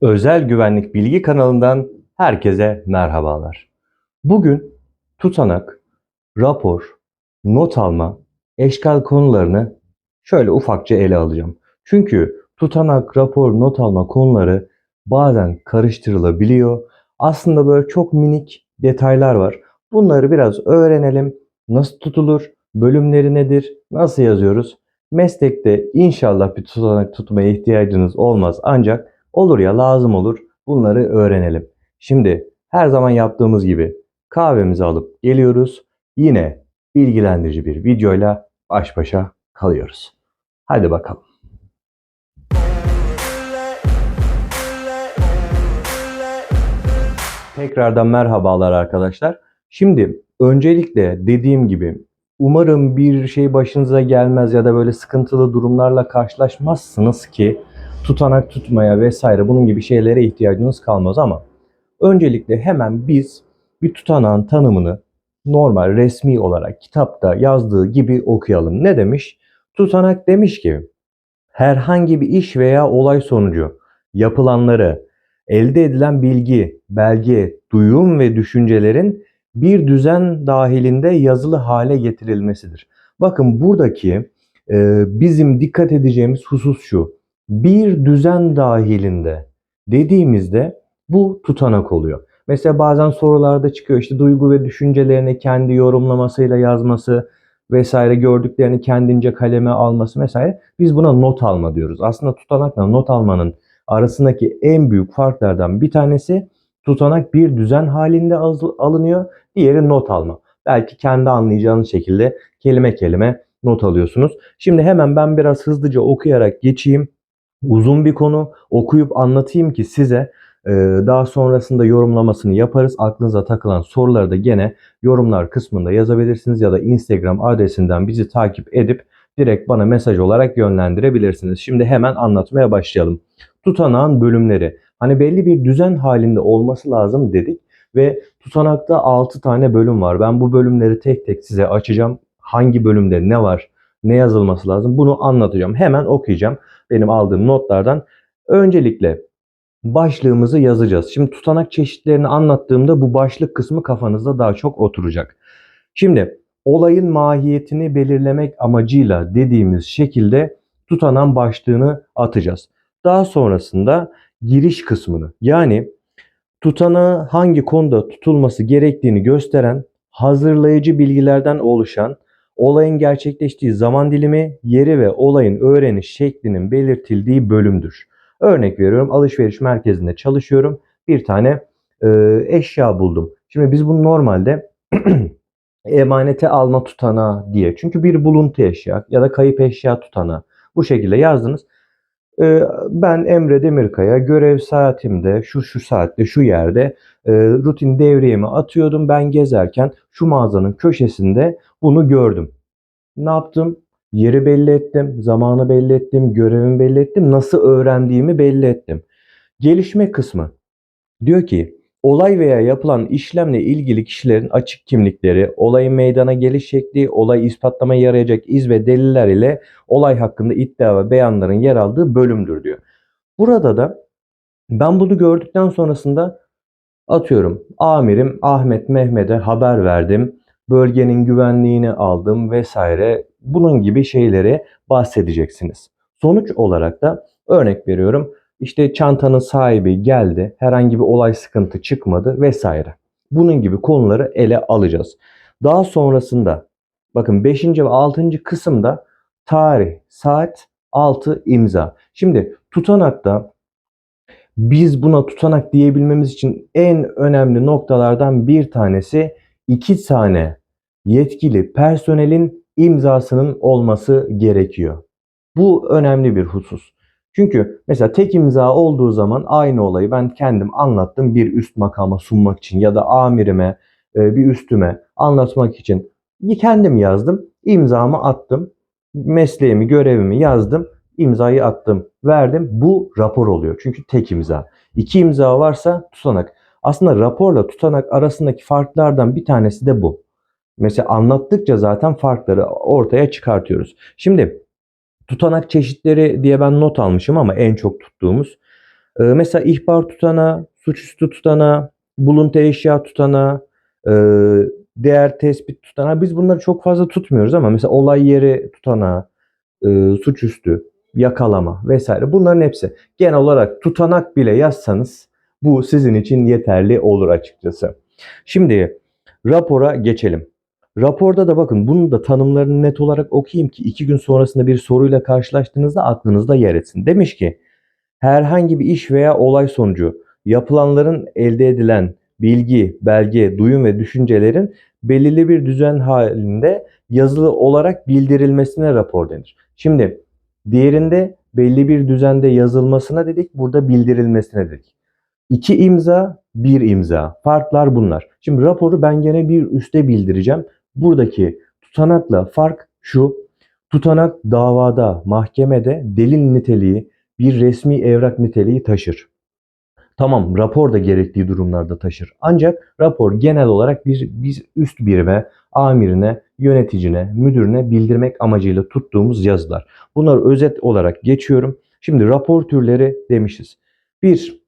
Özel Güvenlik Bilgi kanalından herkese merhabalar. Bugün tutanak, rapor, not alma, eşkal konularını şöyle ufakça ele alacağım. Çünkü tutanak, rapor, not alma konuları bazen karıştırılabiliyor. Aslında böyle çok minik detaylar var. Bunları biraz öğrenelim. Nasıl tutulur? Bölümleri nedir? Nasıl yazıyoruz? Meslekte inşallah bir tutanak tutmaya ihtiyacınız olmaz. Ancak olur ya lazım olur. Bunları öğrenelim. Şimdi her zaman yaptığımız gibi kahvemizi alıp geliyoruz. Yine bilgilendirici bir videoyla baş başa kalıyoruz. Hadi bakalım. Tekrardan merhabalar arkadaşlar. Şimdi öncelikle dediğim gibi umarım bir şey başınıza gelmez ya da böyle sıkıntılı durumlarla karşılaşmazsınız ki tutanak tutmaya vesaire bunun gibi şeylere ihtiyacınız kalmaz ama öncelikle hemen biz bir tutanağın tanımını normal resmi olarak kitapta yazdığı gibi okuyalım. Ne demiş? Tutanak demiş ki herhangi bir iş veya olay sonucu yapılanları, elde edilen bilgi, belge, duyum ve düşüncelerin bir düzen dahilinde yazılı hale getirilmesidir. Bakın buradaki e, bizim dikkat edeceğimiz husus şu. Bir düzen dahilinde dediğimizde bu tutanak oluyor. Mesela bazen sorularda çıkıyor işte duygu ve düşüncelerini kendi yorumlamasıyla yazması vesaire gördüklerini kendince kaleme alması vesaire. Biz buna not alma diyoruz. Aslında tutanakla not almanın arasındaki en büyük farklardan bir tanesi tutanak bir düzen halinde alınıyor. Diğeri not alma. Belki kendi anlayacağınız şekilde kelime kelime not alıyorsunuz. Şimdi hemen ben biraz hızlıca okuyarak geçeyim. Uzun bir konu okuyup anlatayım ki size e, daha sonrasında yorumlamasını yaparız. Aklınıza takılan soruları da gene yorumlar kısmında yazabilirsiniz ya da Instagram adresinden bizi takip edip direkt bana mesaj olarak yönlendirebilirsiniz. Şimdi hemen anlatmaya başlayalım. Tutanağın bölümleri. Hani belli bir düzen halinde olması lazım dedik ve tutanakta 6 tane bölüm var. Ben bu bölümleri tek tek size açacağım. Hangi bölümde ne var, ne yazılması lazım bunu anlatacağım. Hemen okuyacağım benim aldığım notlardan. Öncelikle başlığımızı yazacağız. Şimdi tutanak çeşitlerini anlattığımda bu başlık kısmı kafanızda daha çok oturacak. Şimdi olayın mahiyetini belirlemek amacıyla dediğimiz şekilde tutanan başlığını atacağız. Daha sonrasında giriş kısmını yani tutanağı hangi konuda tutulması gerektiğini gösteren hazırlayıcı bilgilerden oluşan olayın gerçekleştiği zaman dilimi, yeri ve olayın öğreniş şeklinin belirtildiği bölümdür. Örnek veriyorum alışveriş merkezinde çalışıyorum. Bir tane e, eşya buldum. Şimdi biz bunu normalde emanete alma tutanağı diye. Çünkü bir buluntu eşya ya da kayıp eşya tutanağı. Bu şekilde yazdınız. E, ben Emre Demirkaya görev saatimde şu şu saatte şu yerde e, rutin devriyemi atıyordum. Ben gezerken şu mağazanın köşesinde bunu gördüm. Ne yaptım? Yeri belli ettim, zamanı belli ettim, görevimi belli ettim, nasıl öğrendiğimi belli ettim. Gelişme kısmı diyor ki olay veya yapılan işlemle ilgili kişilerin açık kimlikleri, olayın meydana geliş şekli, olay ispatlamaya yarayacak iz ve deliller ile olay hakkında iddia ve beyanların yer aldığı bölümdür diyor. Burada da ben bunu gördükten sonrasında atıyorum amirim Ahmet Mehmet'e haber verdim bölgenin güvenliğini aldım vesaire bunun gibi şeyleri bahsedeceksiniz. Sonuç olarak da örnek veriyorum işte çantanın sahibi geldi herhangi bir olay sıkıntı çıkmadı vesaire. Bunun gibi konuları ele alacağız. Daha sonrasında bakın 5. ve 6. kısımda tarih, saat, 6 imza. Şimdi tutanakta biz buna tutanak diyebilmemiz için en önemli noktalardan bir tanesi iki tane yetkili personelin imzasının olması gerekiyor. Bu önemli bir husus. Çünkü mesela tek imza olduğu zaman aynı olayı ben kendim anlattım bir üst makama sunmak için ya da amirime e, bir üstüme anlatmak için kendim yazdım, imzamı attım, mesleğimi, görevimi yazdım, imzayı attım, verdim. Bu rapor oluyor. Çünkü tek imza. İki imza varsa tutanak. Aslında raporla tutanak arasındaki farklardan bir tanesi de bu. Mesela anlattıkça zaten farkları ortaya çıkartıyoruz. Şimdi tutanak çeşitleri diye ben not almışım ama en çok tuttuğumuz Ee, mesela ihbar tutanağı, suçüstü tutanağı, buluntu eşya tutanağı, e, değer tespit tutanağı. Biz bunları çok fazla tutmuyoruz ama mesela olay yeri tutanağı, e, suçüstü, yakalama vesaire bunların hepsi. Genel olarak tutanak bile yazsanız bu sizin için yeterli olur açıkçası. Şimdi rapora geçelim. Raporda da bakın bunun da tanımlarını net olarak okuyayım ki iki gün sonrasında bir soruyla karşılaştığınızda aklınızda yer etsin. Demiş ki herhangi bir iş veya olay sonucu yapılanların elde edilen bilgi, belge, duyum ve düşüncelerin belirli bir düzen halinde yazılı olarak bildirilmesine rapor denir. Şimdi diğerinde belli bir düzende yazılmasına dedik, burada bildirilmesine dedik. İki imza, bir imza. Farklar bunlar. Şimdi raporu ben gene bir üste bildireceğim. Buradaki tutanakla fark şu. Tutanak davada, mahkemede delil niteliği, bir resmi evrak niteliği taşır. Tamam rapor da gerektiği durumlarda taşır. Ancak rapor genel olarak bir biz üst birime, amirine, yöneticine, müdürüne bildirmek amacıyla tuttuğumuz yazılar. Bunları özet olarak geçiyorum. Şimdi rapor türleri demişiz. 1.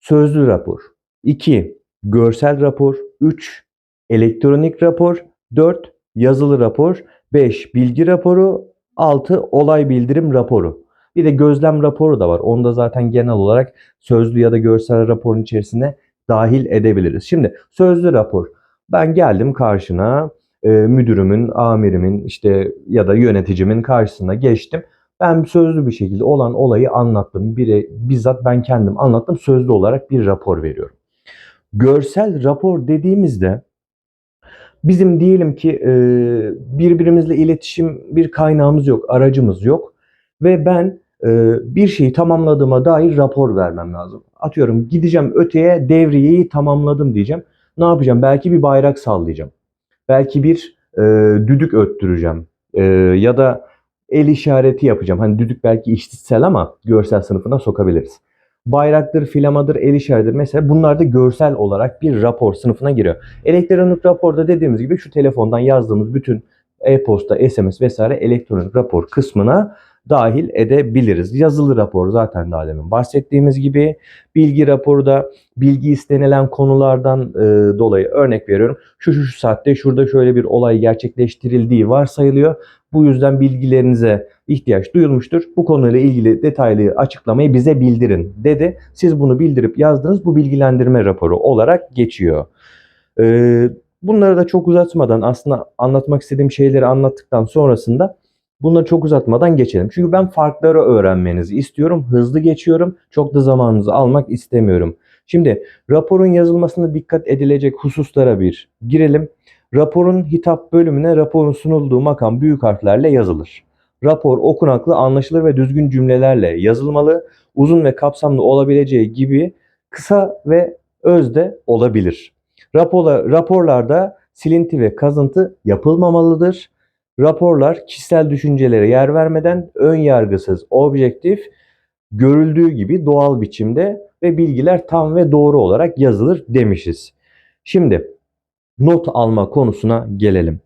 Sözlü rapor. 2. Görsel rapor. 3. Elektronik rapor. 4. Yazılı rapor. 5. Bilgi raporu. 6. Olay bildirim raporu. Bir de gözlem raporu da var. Onu da zaten genel olarak sözlü ya da görsel raporun içerisine dahil edebiliriz. Şimdi sözlü rapor. Ben geldim karşına e, müdürümün, amirimin işte ya da yöneticimin karşısına geçtim. Ben sözlü bir şekilde olan olayı anlattım. Bire, bizzat ben kendim anlattım. Sözlü olarak bir rapor veriyorum. Görsel rapor dediğimizde bizim diyelim ki e, birbirimizle iletişim bir kaynağımız yok, aracımız yok ve ben e, bir şeyi tamamladığıma dair rapor vermem lazım. Atıyorum gideceğim öteye devriyeyi tamamladım diyeceğim. Ne yapacağım? Belki bir bayrak sallayacağım. Belki bir e, düdük öttüreceğim. E, ya da el işareti yapacağım. Hani düdük belki işitsel ama görsel sınıfına sokabiliriz. Bayraktır, filamadır, el işaretidir. Mesela bunlar da görsel olarak bir rapor sınıfına giriyor. Elektronik raporda dediğimiz gibi şu telefondan yazdığımız bütün e-posta, SMS vesaire elektronik rapor kısmına dahil edebiliriz. Yazılı rapor zaten daha demin bahsettiğimiz gibi. Bilgi raporu da bilgi istenilen konulardan e, dolayı örnek veriyorum. Şu şu saatte şurada şöyle bir olay gerçekleştirildiği varsayılıyor. Bu yüzden bilgilerinize ihtiyaç duyulmuştur. Bu konuyla ilgili detaylı açıklamayı bize bildirin dedi. Siz bunu bildirip yazdınız. Bu bilgilendirme raporu olarak geçiyor. Ee, bunları da çok uzatmadan aslında anlatmak istediğim şeyleri anlattıktan sonrasında bunları çok uzatmadan geçelim. Çünkü ben farkları öğrenmenizi istiyorum. Hızlı geçiyorum. Çok da zamanınızı almak istemiyorum. Şimdi raporun yazılmasında dikkat edilecek hususlara bir girelim. Raporun hitap bölümüne raporun sunulduğu makam büyük harflerle yazılır. Rapor okunaklı, anlaşılır ve düzgün cümlelerle yazılmalı. Uzun ve kapsamlı olabileceği gibi kısa ve özde olabilir. Raporla, raporlarda silinti ve kazıntı yapılmamalıdır. Raporlar kişisel düşüncelere yer vermeden ön yargısız, objektif, görüldüğü gibi doğal biçimde ve bilgiler tam ve doğru olarak yazılır demişiz. Şimdi not alma konusuna gelelim.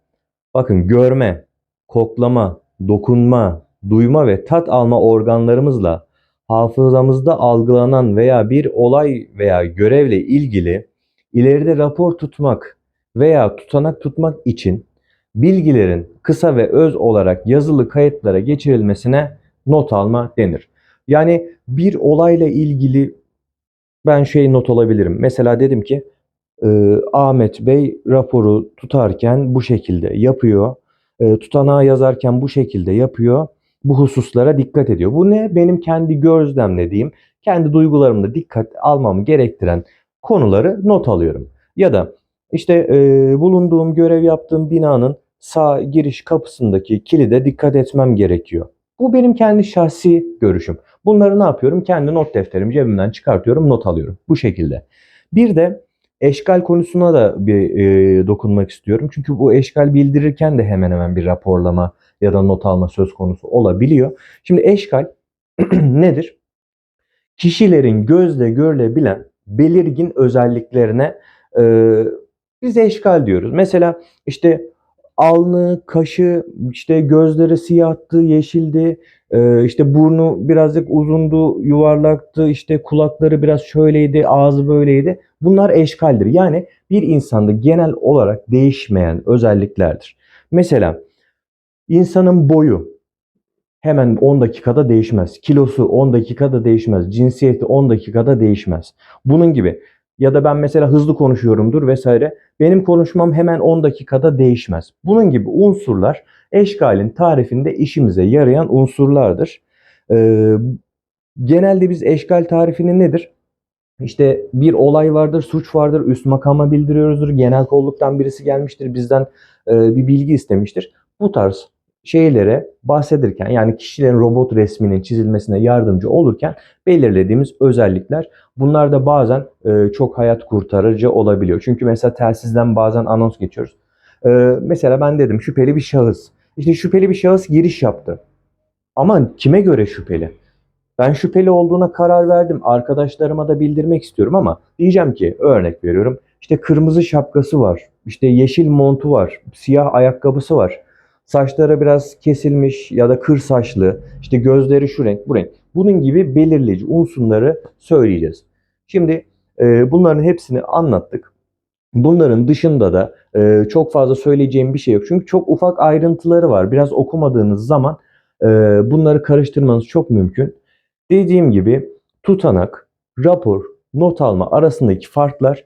Bakın görme, koklama, dokunma, duyma ve tat alma organlarımızla hafızamızda algılanan veya bir olay veya görevle ilgili ileride rapor tutmak veya tutanak tutmak için bilgilerin kısa ve öz olarak yazılı kayıtlara geçirilmesine not alma denir. Yani bir olayla ilgili ben şey not alabilirim. Mesela dedim ki e, Ahmet Bey raporu tutarken bu şekilde yapıyor. E, tutanağı yazarken bu şekilde yapıyor. Bu hususlara dikkat ediyor. Bu ne? Benim kendi gözlemlediğim, kendi duygularımda dikkat almamı gerektiren konuları not alıyorum. Ya da işte e, bulunduğum, görev yaptığım binanın sağ giriş kapısındaki kilide dikkat etmem gerekiyor. Bu benim kendi şahsi görüşüm. Bunları ne yapıyorum? Kendi not defterimi cebimden çıkartıyorum, not alıyorum. Bu şekilde. Bir de eşkal konusuna da bir e, dokunmak istiyorum. Çünkü bu eşkal bildirirken de hemen hemen bir raporlama ya da not alma söz konusu olabiliyor. Şimdi eşkal nedir? Kişilerin gözle görülebilen belirgin özelliklerine e, biz eşkal diyoruz. Mesela işte alnı, kaşı, işte gözleri siyahtı, yeşildi, Ee, işte burnu birazcık uzundu, yuvarlaktı, işte kulakları biraz şöyleydi, ağzı böyleydi. Bunlar eşkaldir. Yani bir insanda genel olarak değişmeyen özelliklerdir. Mesela insanın boyu hemen 10 dakikada değişmez. Kilosu 10 dakikada değişmez. Cinsiyeti 10 dakikada değişmez. Bunun gibi ya da ben mesela hızlı konuşuyorumdur vesaire. Benim konuşmam hemen 10 dakikada değişmez. Bunun gibi unsurlar eşkalin tarifinde işimize yarayan unsurlardır. Ee, genelde biz eşkal tarifini nedir? İşte bir olay vardır, suç vardır, üst makama bildiriyoruzdur. Genel kolluktan birisi gelmiştir, bizden e, bir bilgi istemiştir. Bu tarz şeylere bahsedirken yani kişilerin robot resminin çizilmesine yardımcı olurken belirlediğimiz özellikler bunlar da bazen e, çok hayat kurtarıcı olabiliyor. Çünkü mesela telsizden bazen anons geçiyoruz. E, mesela ben dedim şüpheli bir şahıs. İşte şüpheli bir şahıs giriş yaptı. Ama kime göre şüpheli? Ben şüpheli olduğuna karar verdim. Arkadaşlarıma da bildirmek istiyorum ama diyeceğim ki örnek veriyorum. İşte kırmızı şapkası var. İşte yeşil montu var. Siyah ayakkabısı var. Saçları biraz kesilmiş ya da kır saçlı. İşte gözleri şu renk bu renk. Bunun gibi belirleyici unsurları söyleyeceğiz. Şimdi e, bunların hepsini anlattık. Bunların dışında da e, çok fazla söyleyeceğim bir şey yok. Çünkü çok ufak ayrıntıları var. Biraz okumadığınız zaman e, bunları karıştırmanız çok mümkün. Dediğim gibi tutanak, rapor, not alma arasındaki farklar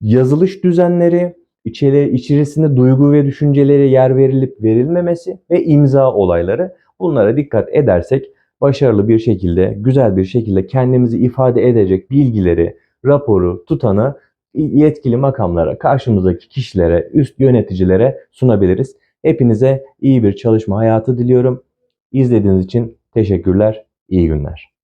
yazılış düzenleri, içeri, içerisinde duygu ve düşüncelere yer verilip verilmemesi ve imza olayları. Bunlara dikkat edersek başarılı bir şekilde, güzel bir şekilde kendimizi ifade edecek bilgileri, raporu, tutana yetkili makamlara, karşımızdaki kişilere, üst yöneticilere sunabiliriz. Hepinize iyi bir çalışma hayatı diliyorum. İzlediğiniz için teşekkürler. İyi günler.